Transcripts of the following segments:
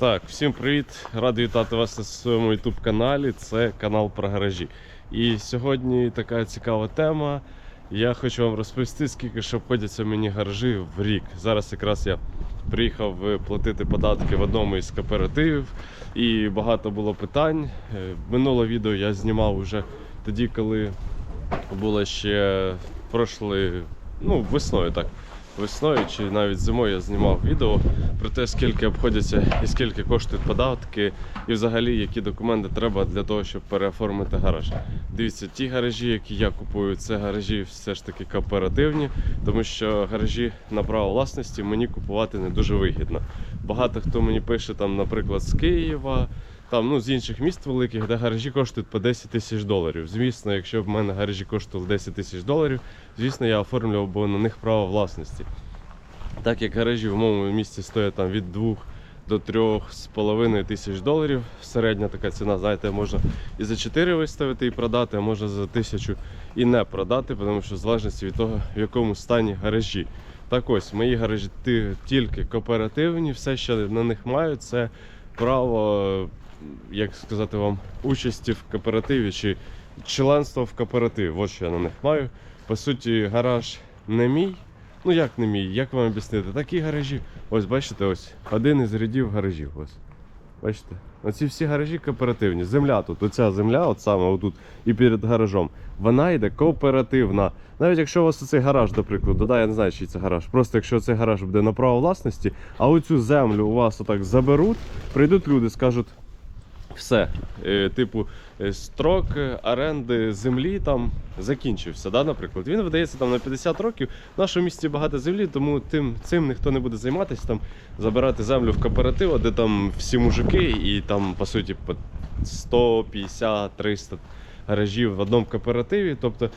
Так, всім привіт! Радий вітати вас на своєму YouTube каналі. Це канал про гаражі. І сьогодні така цікава тема. Я хочу вам розповісти, скільки ж обходяться мені гаражі в рік. Зараз якраз я приїхав е, платити податки в одному із кооперативів, і багато було питань. Е, Минуле відео я знімав уже тоді, коли було ще прошлої, ну, весною так. Весною чи навіть зимою я знімав відео про те, скільки обходяться і скільки коштують податки, і взагалі які документи треба для того, щоб переоформити гараж. Дивіться, ті гаражі, які я купую, це гаражі все ж таки кооперативні, тому що гаражі на право власності мені купувати не дуже вигідно. Багато хто мені пише, там, наприклад, з Києва. Там, ну, з інших міст великих, де гаражі коштують по 10 тисяч доларів. Звісно, якщо в мене гаражі коштували 10 тисяч доларів, звісно, я оформлював би на них право власності. Так як гаражі в моєму місті стоять там від 2 до 3,5 тисяч доларів. Середня така ціна, знаєте, можна і за 4 виставити і продати, а можна за тисячу і не продати, тому що в залежності від того, в якому стані гаражі. Так ось, мої гаражі тільки кооперативні, все, що на них маю, це право, як сказати вам, участі в кооперативі чи членство в кооперативі. От що я на них маю. По суті, гараж не мій. Ну як не мій, як вам об'яснити? Такі гаражі. Ось бачите, ось один із рядів гаражів. Ось. Бачите? Оці всі гаражі кооперативні. Земля тут, оця земля, от саме отут і перед гаражом, вона йде кооперативна. Навіть якщо у вас оцей гараж, до прикладу, да, я не знаю, чий це гараж. Просто якщо цей гараж буде на право власності, а оцю землю у вас отак заберуть, прийдуть люди, скажуть. Все, Е, типу, е, строк оренди землі там закінчився. Да, наприклад, він видається там на 50 років. В нашому місті багато землі, тому тим цим ніхто не буде займатися, там забирати землю в кооператив, де там всі мужики, і там по суті по 150-300 гаражів в одному кооперативі. Тобто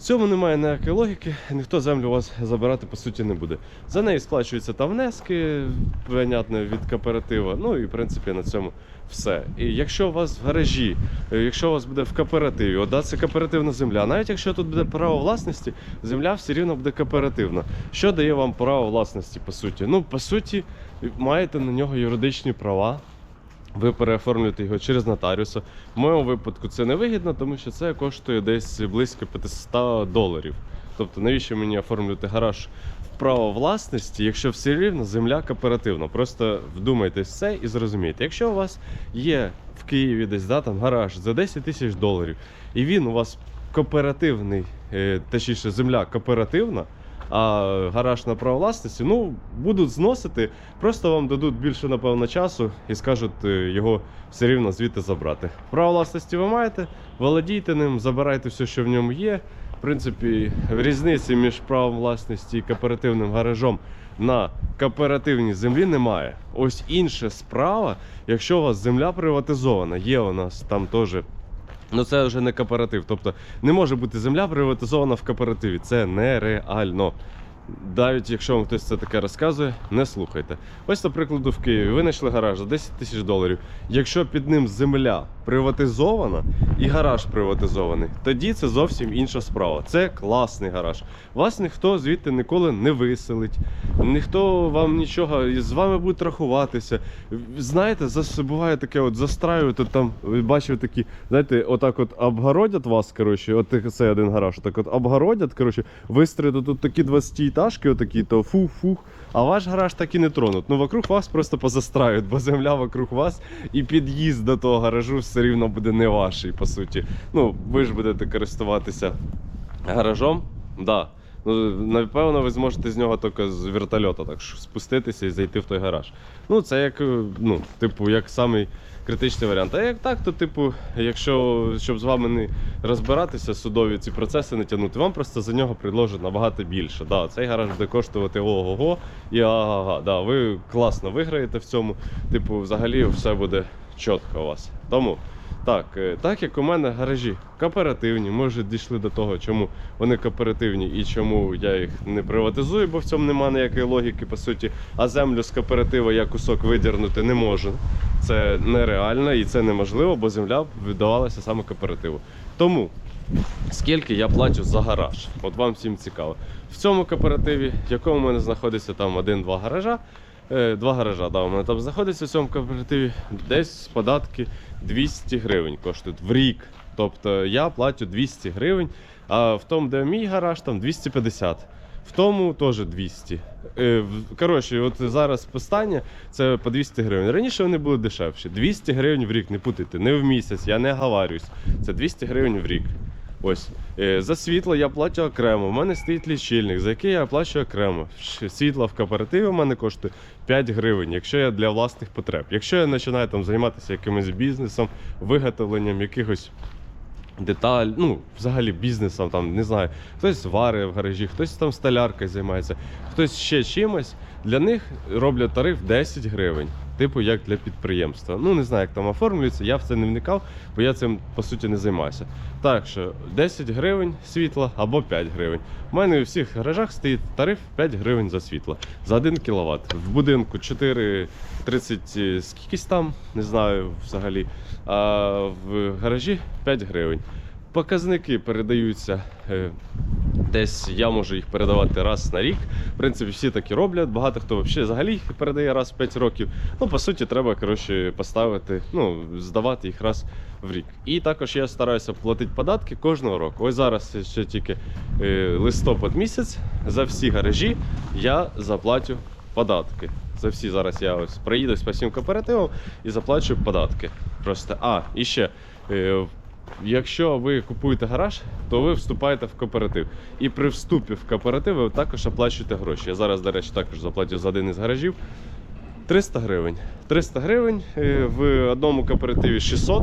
в цьому немає ніякої логіки, ніхто землю у вас забирати по суті не буде. За неї сплачуються там внески, понятно, від кооператива. Ну і в принципі на цьому все. І якщо у вас в гаражі, якщо у вас буде в кооперативі, от, це кооперативна земля. Навіть якщо тут буде право власності, земля все рівно буде кооперативна. Що дає вам право власності, по суті? Ну, по суті, маєте на нього юридичні права. Ви переоформлюєте його через нотаріуса. В моєму випадку це не вигідно, тому що це коштує десь близько 500 доларів. Тобто, навіщо мені оформлювати гараж в право власності, якщо все рівно земля кооперативна? Просто вдумайтесь в це і зрозумійте. Якщо у вас є в Києві десь да, там гараж за 10 тисяч доларів, і він у вас кооперативний, е, точніше, земля кооперативна. А гараж на право власності, ну, будуть зносити, просто вам дадуть більше, напевно, часу і скажуть е, його все рівно звідти забрати. Право власності ви маєте, володійте ним, забирайте все, що в ньому є. В принципі, різниці між правом власності і кооперативним гаражом на кооперативній землі немає. Ось інша справа, якщо у вас земля приватизована, є у нас там теж. Ну це вже не кооператив. Тобто не може бути земля приватизована в кооперативі. Це нереально. Навіть якщо вам хтось це таке розказує, не слухайте. Ось, до прикладу, в Києві ви знайшли гараж за 10 тисяч доларів. Якщо під ним земля приватизована і гараж приватизований, тоді це зовсім інша справа. Це класний гараж. Вас ніхто звідти ніколи не виселить, ніхто вам нічого з вами буде рахуватися. Знаєте, буває таке, от застраюють, там бачив такі, знаєте, отак от обгородять вас, коротше, от цей один гараж, так от обгородять, коротше, вистрілять тут такі 20-етажки, отакі, то фух-фух, а ваш гараж так і не тронуть. Ну, вокруг вас просто позастраюють, бо земля вокруг вас і під'їзд до того гаражу все рівно буде не ваш, по суті. Ну, ви ж будете користуватися гаражом, да. Ну, напевно, ви зможете з нього тільки з вертольота так спуститися і зайти в той гараж. Ну, це як, е, ну, типу, як самий критичний варіант. А як так, то, типу, якщо щоб з вами не розбиратися, судові ці процеси не тягнути, вам просто за нього предложать набагато більше. Да, цей гараж буде коштувати ого-го і ага. Да, ви класно виграєте в цьому. Типу, взагалі все буде чітко у вас. Тому. Так, е, так як у мене гаражі кооперативні, ми вже дійшли до того, чому вони кооперативні і чому я їх не приватизую, бо в цьому немає ніякої логіки, по суті. А землю з кооператива я кусок видірнути не можу. Це нереально і це неможливо, бо земля віддавалася саме кооперативу. Тому скільки я плачу за гараж? От вам всім цікаво. В цьому кооперативі, в якому в мене знаходиться там один-два гаража. Е, Два гаража, да, у мене там знаходиться в цьому кооперативі. Десь податки 200 гривень коштують в рік. Тобто я платю 200 гривень, а в тому, де мій гараж, там 250. В тому теж 200. Е, Коротше, от зараз останнє це по 200 гривень. Раніше вони були дешевші. 200 гривень в рік, не путайте, не в місяць, я не говарююсь. Це 200 гривень в рік. Ось. Е, За світло я плачу окремо. У мене стоїть лічильник, за який я плачу окремо. Світло в кооперативі у мене коштує 5 гривень, якщо я для власних потреб. Якщо я починаю там займатися якимось бізнесом, виготовленням якихось деталь, ну, взагалі бізнесом, там, не знаю, хтось варить в гаражі, хтось там столяркою займається, хтось ще чимось. Для них роблять тариф 10 гривень. Типу, як для підприємства. Ну, не знаю, як там оформлюється, я в це не вникав, бо я цим по суті не займаюся. Так що 10 гривень світла або 5 гривень. У мене у всіх гаражах стоїть тариф 5 гривень за світло за 1 кВт. В будинку 4,30 скількись там, не знаю взагалі. А в гаражі 5 гривень. Показники передаються. е, Десь я можу їх передавати раз на рік. В принципі, всі так і роблять. Багато хто взагалі взагалі їх передає раз в 5 років. Ну, по суті, треба коротше, поставити, ну, здавати їх раз в рік. І також я стараюся платити податки кожного року. Ось зараз ще тільки е, листопад місяць. За всі гаражі я заплатю податки. За всі зараз я ось приїду по всім кооперативам і заплачу податки. Просто. А, і ще. Е, Якщо ви купуєте гараж, то ви вступаєте в кооператив. І при вступі в кооператив ви також оплачуєте гроші. Я зараз, до речі, також заплатив за один із гаражів 300 гривень. 300 гривень е, в одному кооперативі 600,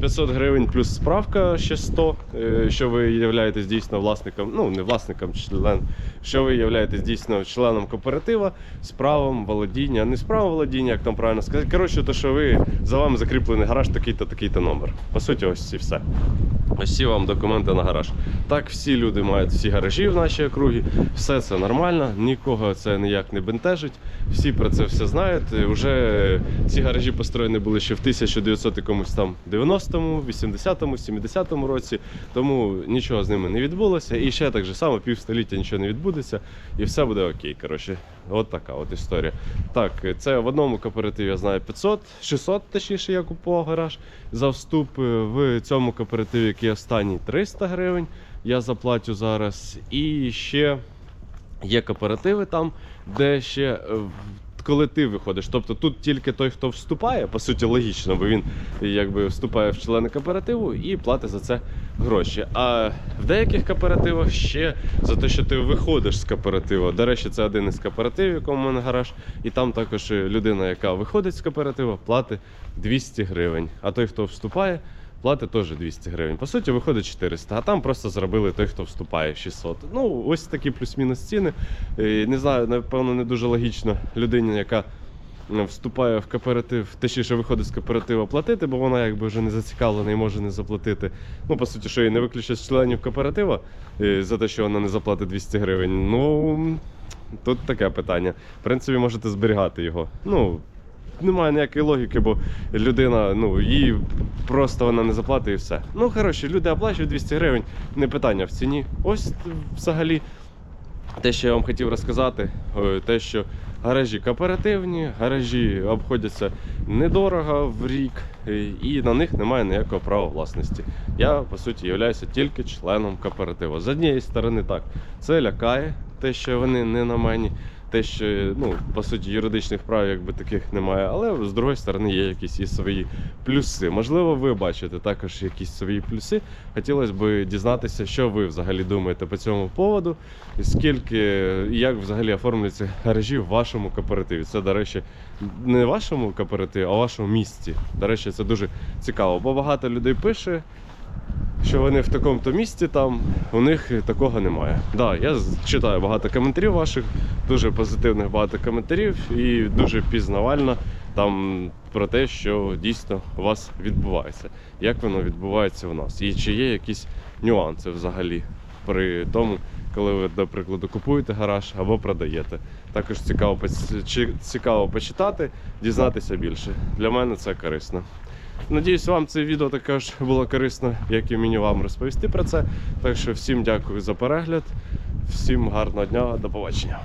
500 гривень плюс справка ще 100, е, що ви являєтесь дійсно власником, ну не власником, член, що ви являєтесь дійсно членом кооператива з правом володіння, не з правом володіння, як там правильно сказати. Коротше, то що ви за вами закріплений гараж, такий-то, такий-то номер. По суті, ось і все. Ось ці вам документи на гараж. Так, всі люди мають всі гаражі в нашій округі, все це нормально, нікого це ніяк не бентежить. Всі про це все знають. І Вже ці гаражі построєні були ще в 1900 якомусь там 90-му, 80-му, 70-му році, тому нічого з ними не відбулося. І ще так же само півстоліття нічого не відбудеться, і все буде окей. Коротше, от така от історія. Так, це в одному кооперативі я знаю 500, 600, точніше, я купував гараж за вступ. В цьому кооперативі, який останній 300 гривень, я заплатю зараз. І ще є кооперативи там, де ще. Коли ти виходиш, тобто тут тільки той, хто вступає, по суті, логічно, бо він якби вступає в члени кооперативу і платить за це гроші. А в деяких кооперативах ще за те, що ти виходиш з кооперативу. До речі, це один із кооперативів, якому мене гараж, і там також людина, яка виходить з кооперативу, платить 200 гривень. А той, хто вступає, платить теж 200 гривень. По суті, виходить 400, а там просто зробили той, хто вступає 600. Ну, ось такі плюс-мінус ціни. Е, Не знаю, напевно, не дуже логічно людині, яка вступає в кооператив, точніше виходить з кооперативу платити, бо вона якби вже не зацікавлена і може не заплатити. Ну, по суті, що її не виключать з членів кооператива е, за те, що вона не заплатить 200 гривень. Ну, тут таке питання. В принципі, можете зберігати його. Ну, немає ніякої логіки, бо людина, ну, їй просто вона не заплатить і все. Ну, коротше, люди оплачують 200 гривень, не питання в ціні. Ось взагалі те, що я вам хотів розказати, е, те, що гаражі кооперативні, гаражі обходяться недорого в рік, е, і на них немає ніякого права власності. Я, по суті, являюся тільки членом кооперативу. З однієї сторони, так, це лякає, те, що вони не на мені. Те, що ну, по суті юридичних прав якби таких немає, але з другої сторони є якісь і свої плюси. Можливо, ви бачите також якісь свої плюси. Хотілося б дізнатися, що ви взагалі думаєте по цьому поводу, і скільки як взагалі оформлюються гаражі в вашому кооперативі. Це, до речі, не вашому кооперативі, а вашому місті. До речі, це дуже цікаво, бо багато людей пише. Що вони в такому-то місті там, у них такого немає. Да, я читаю багато коментарів ваших, дуже позитивних багато коментарів і дуже пізнавально там про те, що дійсно у вас відбувається, як воно відбувається у нас, і чи є якісь нюанси взагалі при тому, коли ви, до прикладу, купуєте гараж або продаєте. Також цікаво, цікаво почитати, дізнатися більше. Для мене це корисно. Надіюсь, вам це відео також було корисно, як і мені вам розповісти про це. Так що всім дякую за перегляд, всім гарного дня, до побачення.